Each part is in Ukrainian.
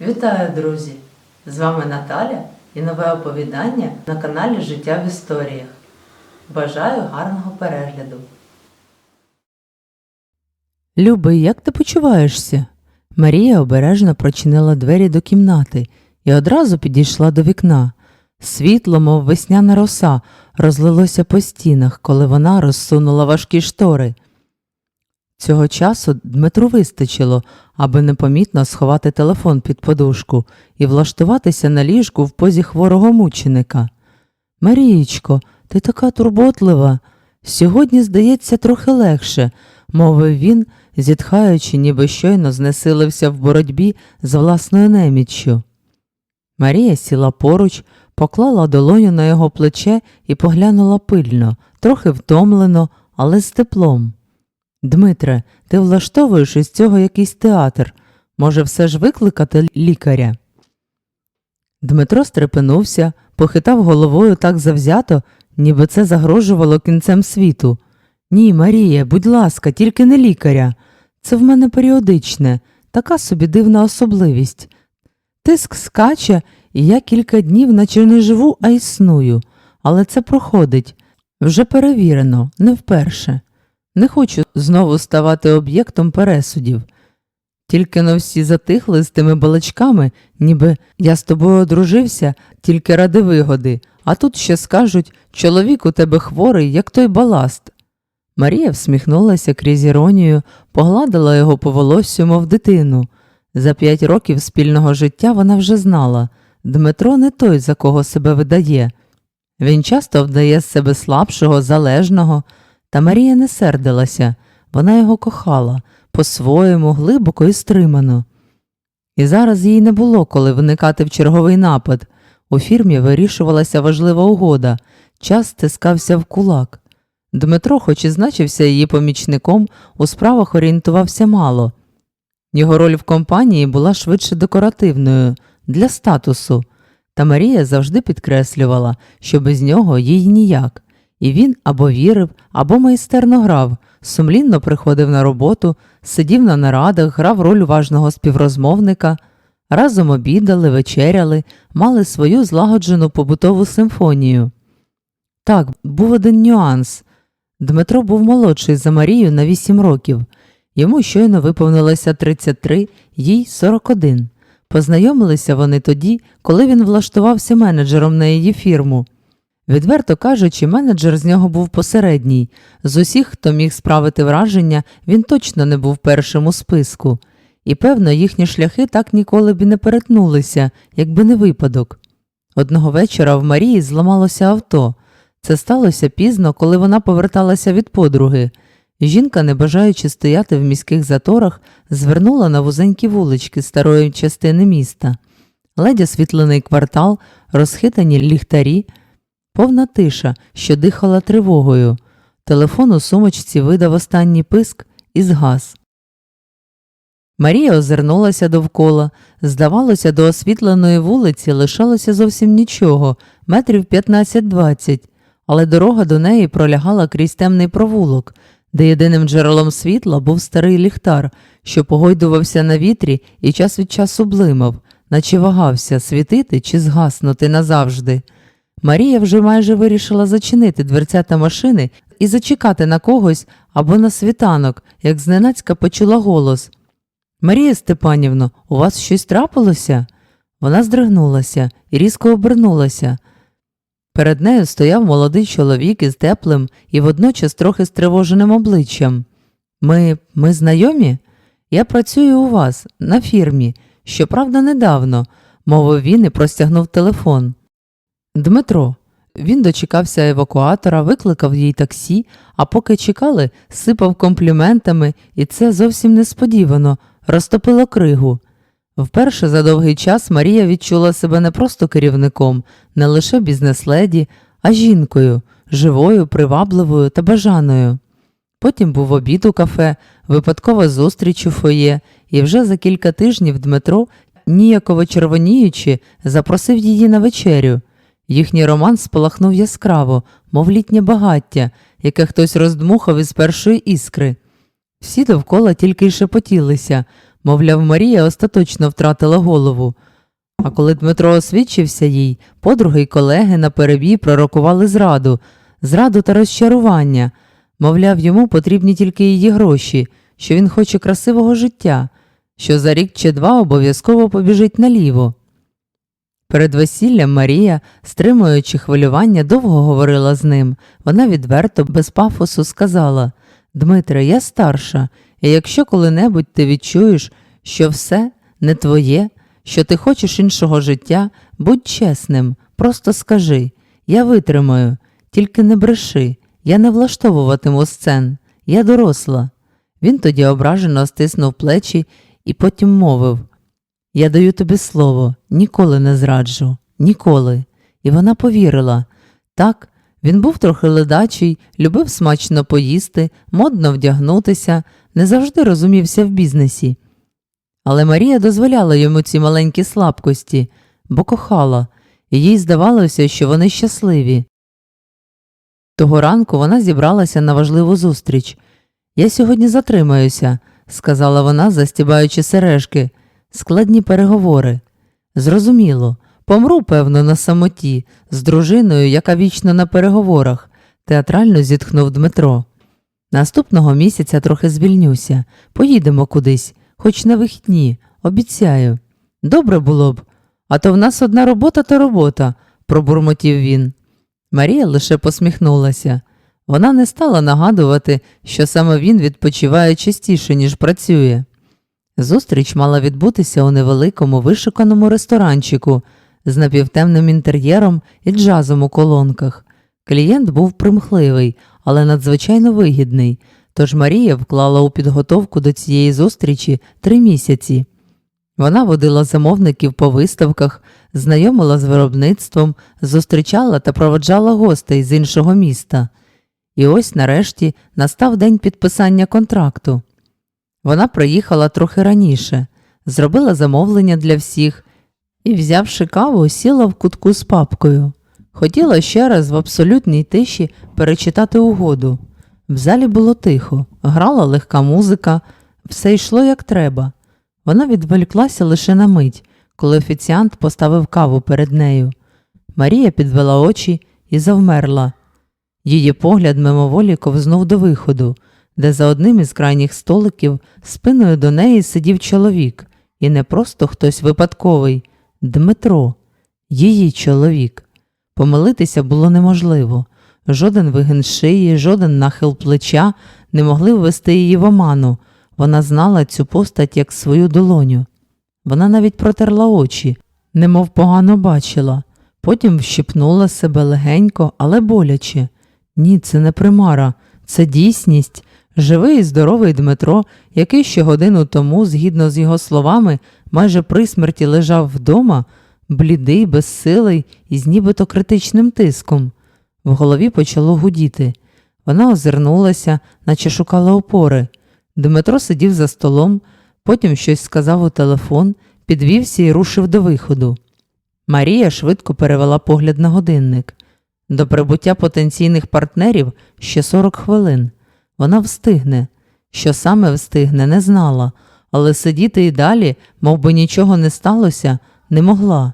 Вітаю, друзі! З вами Наталя і нове оповідання на каналі Життя в історіях. Бажаю гарного перегляду. Любий, як ти почуваєшся? Марія обережно прочинила двері до кімнати і одразу підійшла до вікна. Світло, мов весняна роса, розлилося по стінах, коли вона розсунула важкі штори. Цього часу Дмитру вистачило, аби непомітно сховати телефон під подушку і влаштуватися на ліжку в позі хворого мученика. Марієчко, ти така турботлива. Сьогодні, здається, трохи легше, мовив він, зітхаючи, ніби щойно знесилився в боротьбі з власною неміччю. Марія сіла поруч, поклала долоню на його плече і поглянула пильно, трохи втомлено, але з теплом. Дмитре, ти влаштовуєш із цього якийсь театр. Може, все ж викликати лікаря? Дмитро стрепенувся, похитав головою так завзято, ніби це загрожувало кінцем світу. Ні, Марія, будь ласка, тільки не лікаря. Це в мене періодичне, така собі дивна особливість. Тиск скаче, і я кілька днів наче не живу, а існую. Але це проходить. Вже перевірено, не вперше. Не хочу знову ставати об'єктом пересудів. Тільки но всі затихли з тими балачками, ніби я з тобою одружився тільки ради вигоди, а тут ще скажуть чоловік у тебе хворий, як той баласт. Марія всміхнулася крізь іронію, погладила його по волоссю, мов дитину. За п'ять років спільного життя вона вже знала Дмитро не той, за кого себе видає. Він часто вдає з себе слабшого, залежного, та Марія не сердилася, вона його кохала по-своєму глибоко і стримано. І зараз їй не було коли виникати в черговий напад. У фірмі вирішувалася важлива угода, час стискався в кулак. Дмитро, хоч і значився її помічником, у справах орієнтувався мало. Його роль в компанії була швидше декоративною для статусу, та Марія завжди підкреслювала, що без нього їй ніяк, і він або вірив, або майстерно грав, сумлінно приходив на роботу, сидів на нарадах, грав роль уважного співрозмовника, разом обідали, вечеряли, мали свою злагоджену побутову симфонію. Так, був один нюанс. Дмитро був молодший за Марію на 8 років. Йому щойно виповнилося 33, їй 41. Познайомилися вони тоді, коли він влаштувався менеджером на її фірму. Відверто кажучи, менеджер з нього був посередній. З усіх, хто міг справити враження, він точно не був першим у списку. І, певно, їхні шляхи так ніколи б і не перетнулися, якби не випадок. Одного вечора в Марії зламалося авто. Це сталося пізно, коли вона поверталася від подруги. Жінка, не бажаючи стояти в міських заторах, звернула на вузенькі вулички старої частини міста. Ледь освітлений квартал, розхитані ліхтарі, повна тиша, що дихала тривогою. Телефон у сумочці видав останній писк і згас. Марія озирнулася довкола. Здавалося, до освітленої вулиці лишалося зовсім нічого, метрів 15-20, але дорога до неї пролягала крізь темний провулок, де єдиним джерелом світла був старий ліхтар, що погойдувався на вітрі і час від часу блимав, наче вагався світити чи згаснути назавжди. Марія вже майже вирішила зачинити дверцята машини і зачекати на когось або на світанок, як зненацька почула голос. Марія Степанівно, у вас щось трапилося? Вона здригнулася і різко обернулася. Перед нею стояв молодий чоловік із теплим і водночас трохи стривоженим обличчям. Ми, ми знайомі? Я працюю у вас на фірмі, щоправда, недавно, мовив він і простягнув телефон. Дмитро. Він дочекався евакуатора, викликав їй таксі, а поки чекали, сипав компліментами, і це зовсім несподівано розтопило кригу. Вперше за довгий час Марія відчула себе не просто керівником, не лише бізнес-леді, а жінкою, живою, привабливою та бажаною. Потім був обід у кафе, випадкова зустріч у фоє, і вже за кілька тижнів Дмитро, ніяково червоніючи, запросив її на вечерю. Їхній роман спалахнув яскраво, мов літнє багаття, яке хтось роздмухав із першої іскри. Всі довкола тільки й шепотілися, Мовляв, Марія остаточно втратила голову. А коли Дмитро освідчився їй, подруги й колеги на перебій пророкували зраду, зраду та розчарування. Мовляв, йому потрібні тільки її гроші, що він хоче красивого життя, що за рік чи два обов'язково побіжить наліво. Перед весіллям Марія, стримуючи хвилювання, довго говорила з ним. Вона відверто, без пафосу сказала Дмитре, я старша, і якщо коли-небудь ти відчуєш, що все не твоє, що ти хочеш іншого життя, будь чесним, просто скажи я витримаю, тільки не бреши, я не влаштовуватиму сцен, я доросла. Він тоді ображено стиснув плечі і потім мовив Я даю тобі слово, ніколи не зраджу, ніколи. І вона повірила. Так, він був трохи ледачий, любив смачно поїсти, модно вдягнутися, не завжди розумівся в бізнесі. Але Марія дозволяла йому ці маленькі слабкості, бо кохала, і їй здавалося, що вони щасливі. Того ранку вона зібралася на важливу зустріч. Я сьогодні затримаюся, сказала вона, застібаючи сережки. Складні переговори. Зрозуміло, помру, певно, на самоті, з дружиною, яка вічно на переговорах, театрально зітхнув Дмитро. Наступного місяця трохи звільнюся, поїдемо кудись, хоч на вихідні, обіцяю. Добре було б, а то в нас одна робота та робота, пробурмотів він. Марія лише посміхнулася. Вона не стала нагадувати, що саме він відпочиває частіше, ніж працює. Зустріч мала відбутися у невеликому вишуканому ресторанчику з напівтемним інтер'єром і джазом у колонках. Клієнт був примхливий, але надзвичайно вигідний, тож Марія вклала у підготовку до цієї зустрічі три місяці. Вона водила замовників по виставках, знайомила з виробництвом, зустрічала та проводжала гостей з іншого міста. І ось нарешті настав день підписання контракту. Вона приїхала трохи раніше, зробила замовлення для всіх і, взявши каву, сіла в кутку з папкою. Хотіла ще раз в абсолютній тиші перечитати угоду. В залі було тихо, грала легка музика, все йшло як треба. Вона відволіклася лише на мить, коли офіціант поставив каву перед нею. Марія підвела очі і завмерла. Її погляд мимоволі ковзнув до виходу, де за одним із крайніх столиків спиною до неї сидів чоловік, і не просто хтось випадковий Дмитро, її чоловік. Помилитися було неможливо. Жоден вигин шиї, жоден нахил плеча не могли ввести її в оману. Вона знала цю постать як свою долоню. Вона навіть протерла очі, немов погано бачила, потім вщипнула себе легенько, але боляче. Ні, це не примара, це дійсність. Живий і здоровий Дмитро, який ще годину тому, згідно з його словами, майже при смерті лежав вдома, блідий, безсилий і з нібито критичним тиском. В голові почало гудіти. Вона озирнулася, наче шукала опори. Дмитро сидів за столом, потім щось сказав у телефон, підвівся і рушив до виходу. Марія швидко перевела погляд на годинник. До прибуття потенційних партнерів ще 40 хвилин. Вона встигне. Що саме встигне, не знала, але сидіти і далі, мов би нічого не сталося, не могла.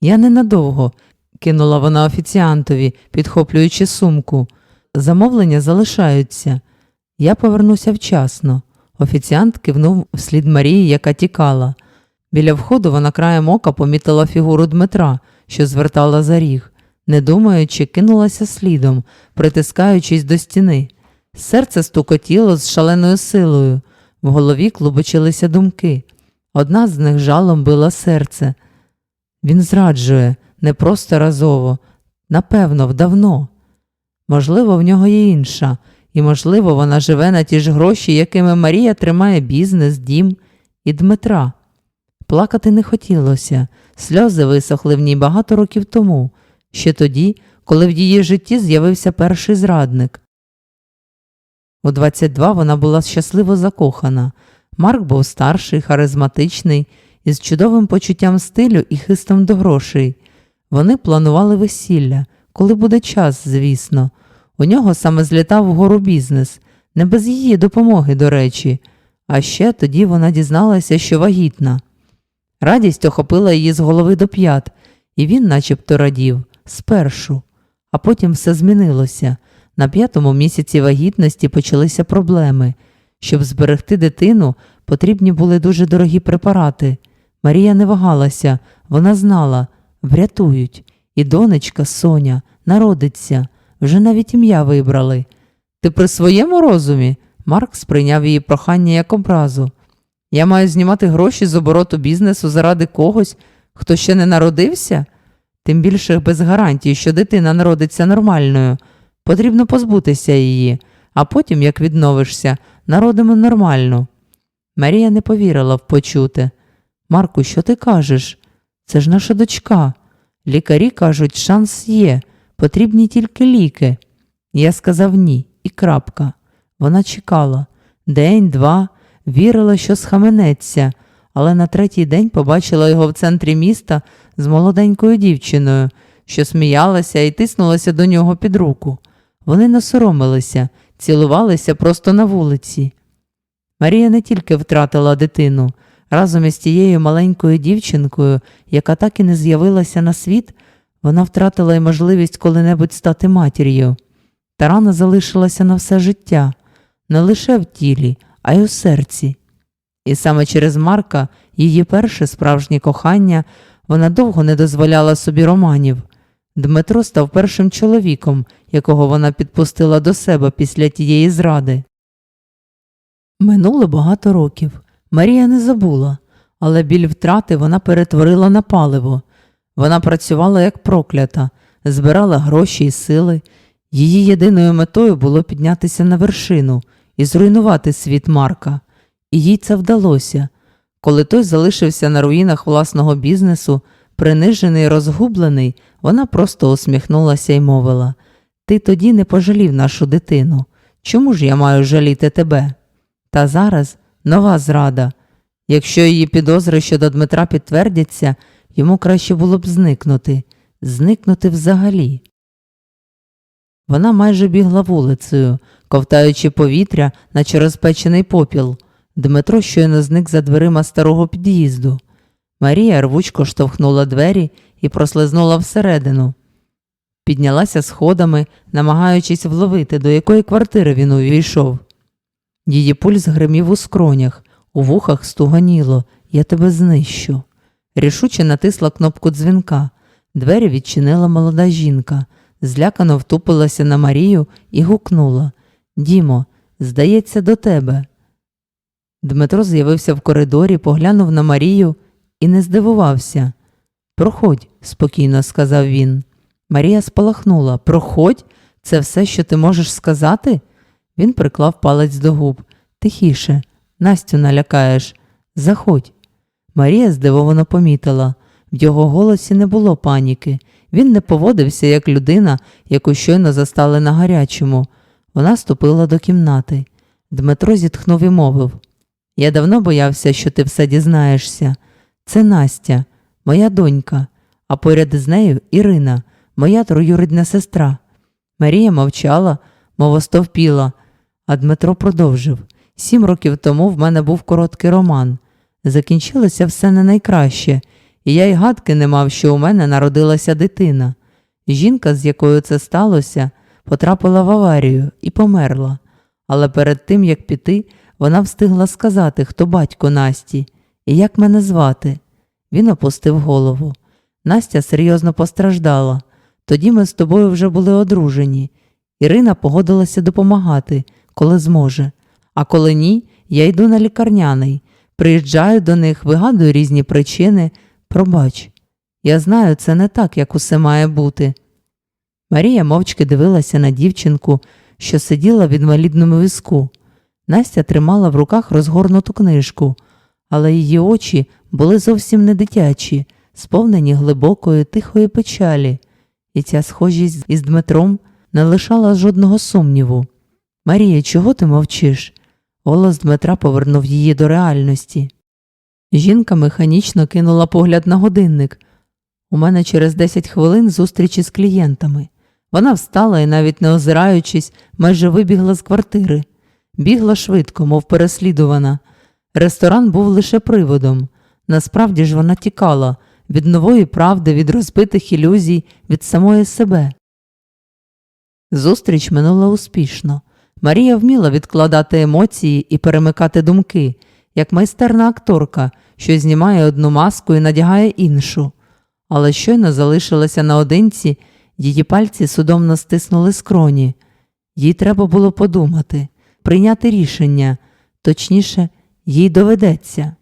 Я ненадовго, кинула вона офіціантові, підхоплюючи сумку. Замовлення залишаються. Я повернуся вчасно. Офіціант кивнув вслід Марії, яка тікала. Біля входу вона краєм ока помітила фігуру Дмитра, що звертала за ріг. Не думаючи, кинулася слідом, притискаючись до стіни. Серце стукотіло з шаленою силою, в голові клубочилися думки. Одна з них жалом била серце. Він зраджує не просто разово, напевно, вдавно. Можливо, в нього є інша, і, можливо, вона живе на ті ж гроші, якими Марія тримає бізнес, дім і Дмитра. Плакати не хотілося, сльози висохли в ній багато років тому, ще тоді, коли в її житті з'явився перший зрадник. У 22 вона була щасливо закохана. Марк був старший, харизматичний, із чудовим почуттям стилю і хистом до грошей. Вони планували весілля, коли буде час, звісно. У нього саме злітав вгору бізнес, не без її допомоги, до речі, А ще тоді вона дізналася, що вагітна. Радість охопила її з голови до п'ят, і він начебто радів спершу, а потім все змінилося. На п'ятому місяці вагітності почалися проблеми. Щоб зберегти дитину, потрібні були дуже дорогі препарати. Марія не вагалася, вона знала врятують. І донечка Соня народиться, вже навіть ім'я вибрали. Ти при своєму розумі? Марк сприйняв її прохання як образу. Я маю знімати гроші з обороту бізнесу заради когось, хто ще не народився? Тим більше без гарантії, що дитина народиться нормальною. Потрібно позбутися її, а потім, як відновишся, народимо нормальну. Марія не повірила в почуте. Марку, що ти кажеш? Це ж наша дочка. Лікарі кажуть, шанс є, потрібні тільки ліки. Я сказав ні, і крапка. Вона чекала. День, два, вірила, що схаменеться, але на третій день побачила його в центрі міста з молоденькою дівчиною, що сміялася і тиснулася до нього під руку. Вони не соромилися, цілувалися просто на вулиці. Марія не тільки втратила дитину, разом із тією маленькою дівчинкою, яка так і не з'явилася на світ, вона втратила й можливість коли-небудь стати матір'ю. Та рана залишилася на все життя, не лише в тілі, а й у серці. І саме через Марка, її перше справжнє кохання, вона довго не дозволяла собі романів. Дмитро став першим чоловіком, якого вона підпустила до себе після тієї зради. Минуло багато років. Марія не забула, але біль втрати вона перетворила на паливо. Вона працювала як проклята, збирала гроші і сили. Її єдиною метою було піднятися на вершину і зруйнувати світ Марка. І їй це вдалося. Коли той залишився на руїнах власного бізнесу, принижений і розгублений, вона просто усміхнулася і мовила Ти тоді не пожалів нашу дитину. Чому ж я маю жаліти тебе? Та зараз нова зрада. Якщо її підозри щодо Дмитра підтвердяться, йому краще було б зникнути, зникнути взагалі. Вона майже бігла вулицею, ковтаючи повітря, наче розпечений попіл. Дмитро щойно зник за дверима старого під'їзду. Марія рвучко штовхнула двері і прослизнула всередину. Піднялася сходами, намагаючись вловити, до якої квартири він увійшов. Її пульс гримів у скронях, у вухах стуганіло Я тебе знищу. Рішуче натисла кнопку дзвінка. Двері відчинила молода жінка, злякано втупилася на Марію і гукнула Дімо, здається, до тебе. Дмитро з'явився в коридорі, поглянув на Марію і не здивувався. Проходь, спокійно сказав він. Марія спалахнула. Проходь, це все, що ти можеш сказати? Він приклав палець до губ. Тихіше, Настю налякаєш. Заходь. Марія здивовано помітила. В його голосі не було паніки. Він не поводився як людина, яку щойно застали на гарячому. Вона ступила до кімнати. Дмитро зітхнув і мовив Я давно боявся, що ти все дізнаєшся. Це Настя, моя донька, а поряд з нею Ірина, моя троюрідна сестра. Марія мовчала, мов остовпіла, а Дмитро продовжив Сім років тому в мене був короткий роман. Закінчилося все не найкраще, і я й гадки не мав, що у мене народилася дитина. Жінка, з якою це сталося, потрапила в аварію і померла. Але перед тим, як піти, вона встигла сказати, хто батько Насті і як мене звати. Він опустив голову. Настя серйозно постраждала. Тоді ми з тобою вже були одружені. Ірина погодилася допомагати, коли зможе. А коли ні, я йду на лікарняний, приїжджаю до них, вигадую різні причини. Пробач, я знаю, це не так, як усе має бути. Марія мовчки дивилася на дівчинку, що сиділа в інвалідному візку. Настя тримала в руках розгорнуту книжку, але її очі були зовсім не дитячі, сповнені глибокої, тихої печалі, і ця схожість із Дмитром не лишала жодного сумніву. Марія, чого ти мовчиш? Голос Дмитра повернув її до реальності. Жінка механічно кинула погляд на годинник. У мене через 10 хвилин зустрічі з клієнтами. Вона встала і, навіть не озираючись, майже вибігла з квартири. Бігла швидко, мов переслідувана. Ресторан був лише приводом. Насправді ж вона тікала від нової правди, від розбитих ілюзій, від самої себе. Зустріч минула успішно. Марія вміла відкладати емоції і перемикати думки, як майстерна акторка, що знімає одну маску і надягає іншу. Але щойно залишилася наодинці, її пальці судомно стиснули скроні. Їй треба було подумати, прийняти рішення, точніше, їй доведеться.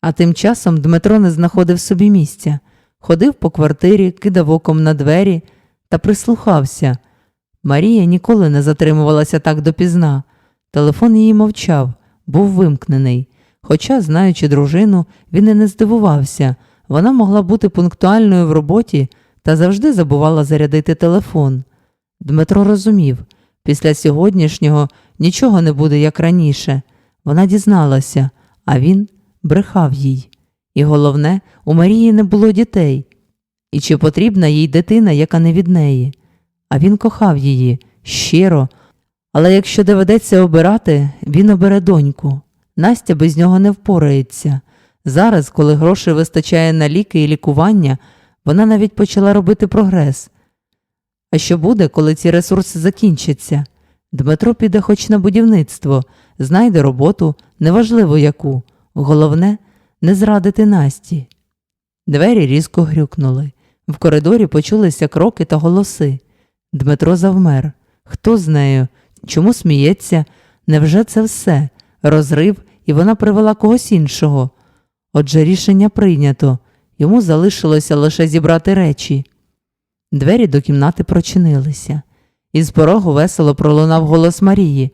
А тим часом Дмитро не знаходив собі місця, ходив по квартирі, кидав оком на двері та прислухався. Марія ніколи не затримувалася так допізна. Телефон її мовчав, був вимкнений. Хоча, знаючи дружину, він і не здивувався. Вона могла бути пунктуальною в роботі та завжди забувала зарядити телефон. Дмитро розумів, після сьогоднішнього нічого не буде як раніше. Вона дізналася, а він брехав їй. І головне, у Марії не було дітей. І чи потрібна їй дитина, яка не від неї? А він кохав її щиро, але якщо доведеться обирати, він обере доньку. Настя без нього не впорається. Зараз, коли грошей вистачає на ліки і лікування, вона навіть почала робити прогрес. А що буде, коли ці ресурси закінчаться? Дмитро піде хоч на будівництво, знайде роботу, неважливо яку. Головне не зрадити Насті. Двері різко грюкнули. В коридорі почулися кроки та голоси. Дмитро завмер. Хто з нею? Чому сміється? Невже це все? Розрив, і вона привела когось іншого. Отже, рішення прийнято. Йому залишилося лише зібрати речі. Двері до кімнати прочинилися. Із порогу весело пролунав голос Марії.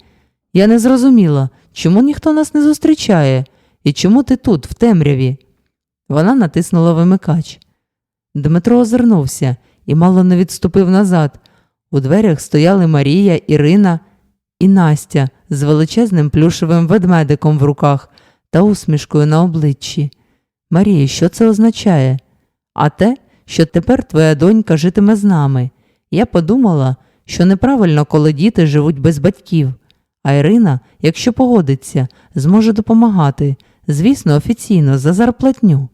Я не зрозуміла, чому ніхто нас не зустрічає, і чому ти тут, в темряві? Вона натиснула вимикач. Дмитро озирнувся і мало не відступив назад. У дверях стояли Марія, Ірина і Настя з величезним плюшевим ведмедиком в руках та усмішкою на обличчі. Марія, що це означає? А те, що тепер твоя донька житиме з нами. Я подумала, що неправильно, коли діти живуть без батьків. А Ірина, якщо погодиться, зможе допомагати, звісно, офіційно, за зарплатню.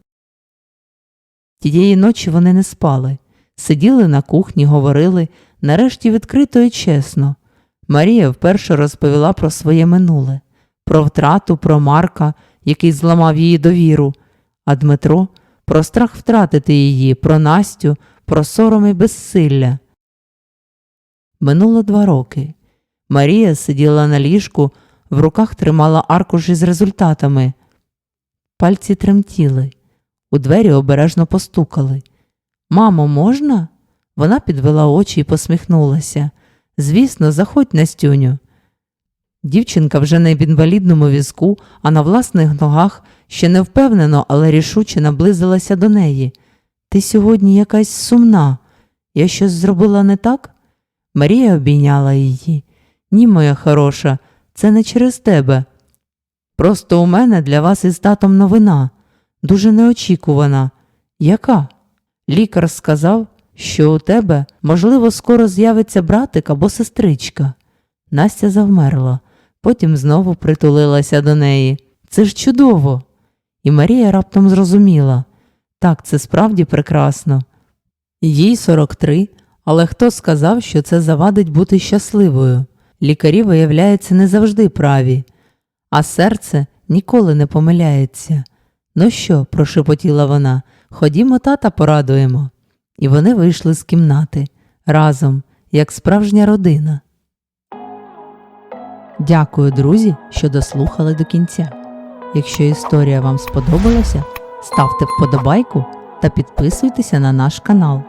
Тієї ночі вони не спали, сиділи на кухні, говорили, нарешті відкрито і чесно. Марія вперше розповіла про своє минуле, про втрату, про Марка, який зламав її довіру, а Дмитро про страх втратити її, про Настю, про сором і безсилля. Минуло два роки. Марія сиділа на ліжку, в руках тримала аркуш із результатами. Пальці тремтіли, у двері обережно постукали. Мамо, можна? Вона підвела очі і посміхнулася. Звісно, заходь Настюню. Дівчинка вже не в інвалідному візку, а на власних ногах ще не впевнено, але рішуче наблизилася до неї. Ти сьогодні якась сумна. Я щось зробила не так? Марія обійняла її. Ні, моя хороша, це не через тебе. Просто у мене для вас із татом новина, дуже неочікувана. Яка? Лікар сказав, що у тебе, можливо, скоро з'явиться братик або сестричка. Настя завмерла, потім знову притулилася до неї. Це ж чудово. І Марія раптом зрозуміла так, це справді прекрасно. Їй 43, але хто сказав, що це завадить бути щасливою? Лікарі, виявляється, не завжди праві, а серце ніколи не помиляється. Ну що, прошепотіла вона, ходімо тата порадуємо. І вони вийшли з кімнати разом, як справжня родина. Дякую, друзі, що дослухали до кінця. Якщо історія вам сподобалася, ставте вподобайку та підписуйтеся на наш канал.